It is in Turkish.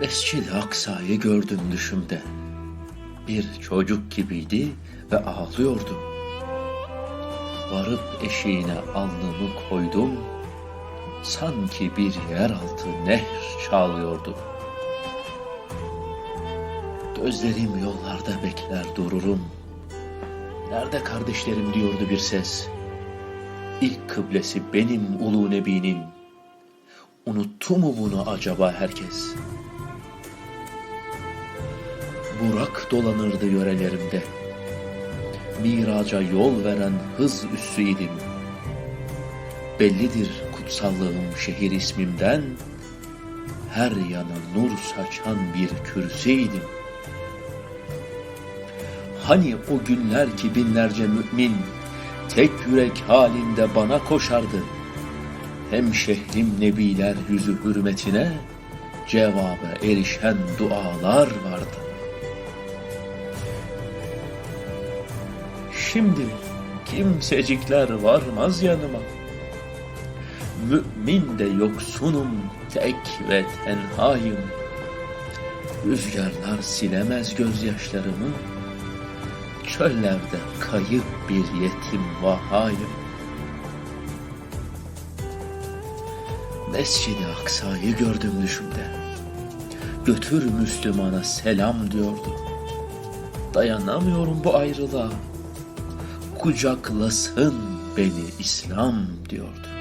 Mescid-i Aksa'yı gördüm düşümde. Bir çocuk gibiydi ve ağlıyordu. Varıp eşiğine alnımı koydum. Sanki bir yeraltı nehr çağlıyordu. Gözlerim yollarda bekler dururum. Nerede kardeşlerim diyordu bir ses. İlk kıblesi benim ulu nebinin. Unuttu mu bunu acaba herkes? Burak dolanırdı yörelerimde. Miraca yol veren hız üssüydim. Bellidir kutsallığım şehir ismimden. Her yana nur saçan bir kürsüydim. Hani o günler ki binlerce mümin tek yürek halinde bana koşardı. Hem şehrim nebiler yüzü hürmetine cevaba erişen dualar vardı. Şimdi kimsecikler varmaz yanıma. Mümin de yoksunum tek ve tenhayım. Rüzgarlar silemez gözyaşlarımı. Çöllerde kayıp bir yetim vahayım. Mescid-i Aksa'yı gördüm düşümde. Götür Müslümana selam diyordu. Dayanamıyorum bu ayrılığa. Kucaklasın beni İslam diyordu.